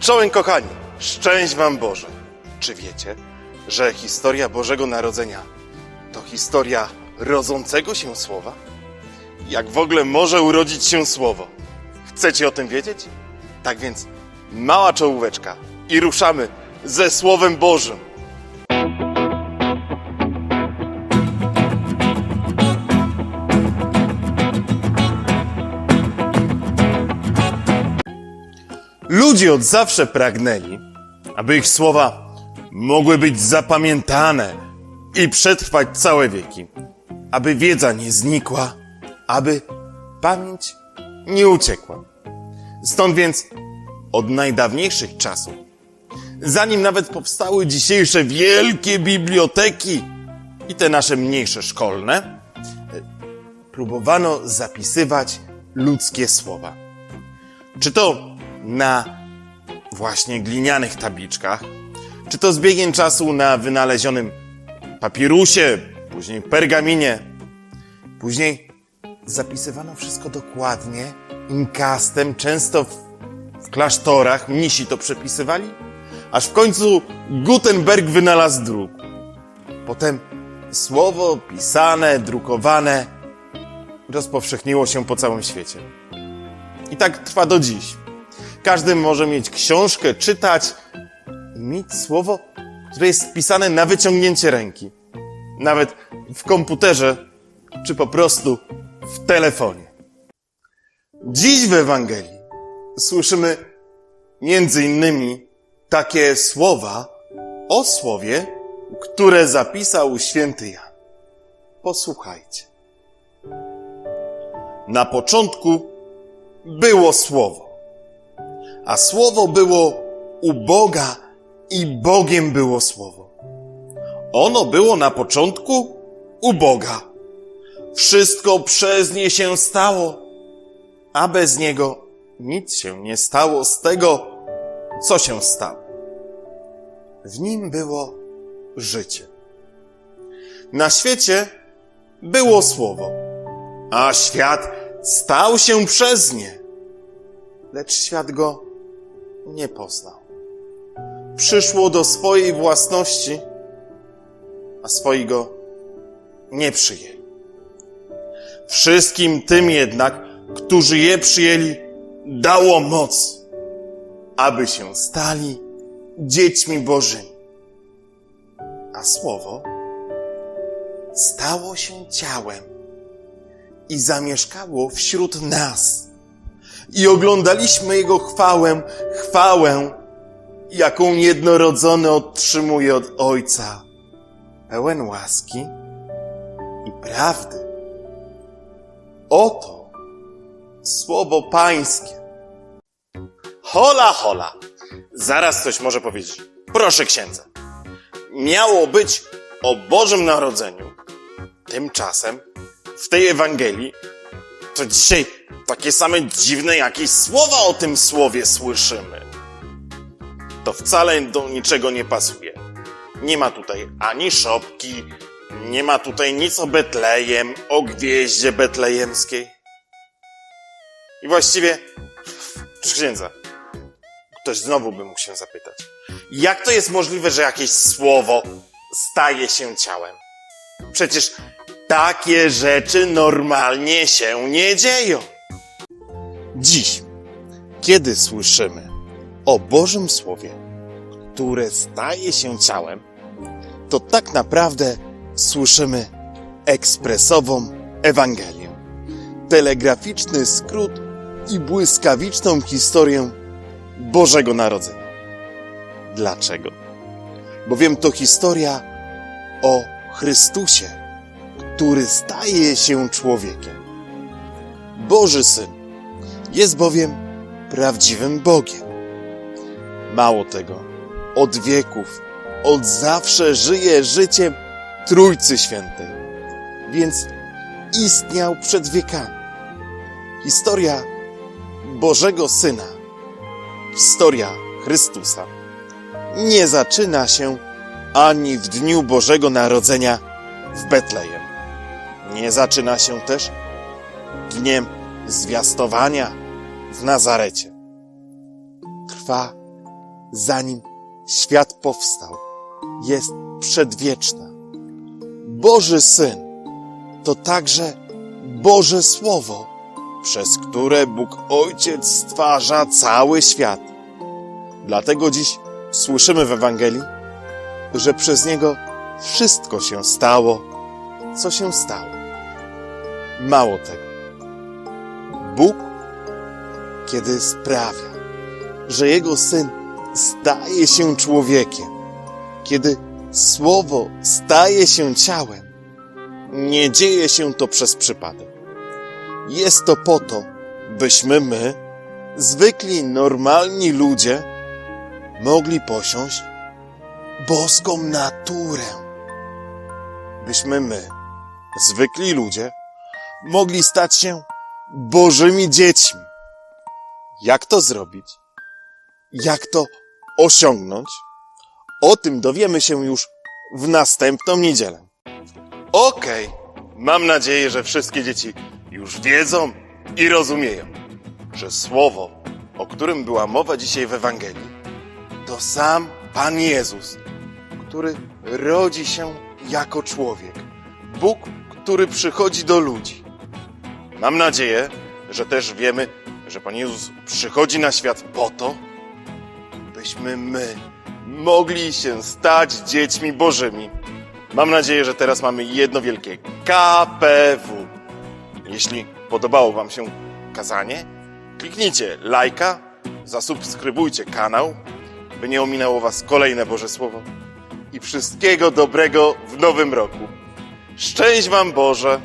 Czołem kochani, szczęść wam Boże. Czy wiecie, że historia Bożego Narodzenia to historia rodzącego się słowa? Jak w ogóle może urodzić się słowo? Chcecie o tym wiedzieć? Tak więc mała czołóweczka i ruszamy ze Słowem Bożym. Ludzie od zawsze pragnęli, aby ich słowa mogły być zapamiętane i przetrwać całe wieki, aby wiedza nie znikła, aby pamięć nie uciekła. Stąd więc od najdawniejszych czasów, zanim nawet powstały dzisiejsze wielkie biblioteki i te nasze mniejsze szkolne, próbowano zapisywać ludzkie słowa. Czy to na właśnie glinianych tabliczkach, czy to z biegiem czasu na wynalezionym papirusie, później pergaminie. Później zapisywano wszystko dokładnie, inkastem, często w, w klasztorach mnisi to przepisywali, aż w końcu Gutenberg wynalazł druk. Potem słowo pisane, drukowane rozpowszechniło się po całym świecie. I tak trwa do dziś. Każdy może mieć książkę, czytać i mieć słowo, które jest pisane na wyciągnięcie ręki. Nawet w komputerze, czy po prostu w telefonie. Dziś w Ewangelii słyszymy między innymi takie słowa o słowie, które zapisał święty Jan. Posłuchajcie. Na początku było słowo a słowo było u Boga i Bogiem było słowo. Ono było na początku u Boga. Wszystko przez nie się stało, a bez niego nic się nie stało z tego, co się stało. W nim było życie. Na świecie było słowo, a świat stał się przez nie, lecz świat go nie poznał. Przyszło do swojej własności, a swojego nie przyjęli. Wszystkim tym jednak, którzy je przyjęli, dało moc, aby się stali dziećmi Bożymi. A słowo stało się ciałem i zamieszkało wśród nas i oglądaliśmy Jego chwałę, chwałę, jaką jednorodzony otrzymuje od Ojca, pełen łaski i prawdy. Oto słowo Pańskie. Hola, hola. Zaraz coś może powiedzieć. Proszę księdza. Miało być o Bożym Narodzeniu. Tymczasem w tej Ewangelii to dzisiaj takie same dziwne jakieś słowa o tym słowie słyszymy. To wcale do niczego nie pasuje. Nie ma tutaj ani szopki, nie ma tutaj nic o Betlejem, o gwieździe betlejemskiej. I właściwie, proszę księdza, ktoś znowu by mógł się zapytać, jak to jest możliwe, że jakieś słowo staje się ciałem? Przecież takie rzeczy normalnie się nie dzieją. Dziś, kiedy słyszymy o Bożym Słowie, które staje się ciałem, to tak naprawdę słyszymy ekspresową Ewangelię, telegraficzny skrót i błyskawiczną historię Bożego Narodzenia. Dlaczego? Bowiem to historia o Chrystusie, który staje się człowiekiem. Boży Syn jest bowiem prawdziwym Bogiem. Mało tego, od wieków, od zawsze żyje życiem Trójcy Świętej, więc istniał przed wiekami. Historia Bożego Syna, historia Chrystusa, nie zaczyna się ani w dniu Bożego Narodzenia w Betlejem. Nie zaczyna się też dniem zwiastowania w Nazarecie. Trwa zanim świat powstał, jest przedwieczna. Boży Syn to także Boże Słowo, przez które Bóg Ojciec stwarza cały świat. Dlatego dziś słyszymy w Ewangelii, że przez Niego wszystko się stało, co się stało. Mało tego. Bóg, kiedy sprawia, że Jego Syn staje się człowiekiem, kiedy Słowo staje się ciałem, nie dzieje się to przez przypadek. Jest to po to, byśmy my, zwykli, normalni ludzie, mogli posiąść boską naturę. Byśmy my, zwykli ludzie, mogli stać się Bożymi dziećmi. Jak to zrobić? Jak to osiągnąć? O tym dowiemy się już w następną niedzielę. Okej, mam nadzieję, że wszystkie dzieci już wiedzą i rozumieją, że słowo, o którym była mowa dzisiaj w Ewangelii, to sam Pan Jezus, który rodzi się jako człowiek. Bóg, który przychodzi do ludzi. Mam nadzieję, że też wiemy, że Pan Jezus przychodzi na świat po to, byśmy my mogli się stać dziećmi Bożymi. Mam nadzieję, że teraz mamy jedno wielkie KPW. Jeśli podobało Wam się kazanie, kliknijcie lajka, zasubskrybujcie kanał, by nie ominęło Was kolejne Boże Słowo. I wszystkiego dobrego w nowym roku. Szczęść Wam Boże!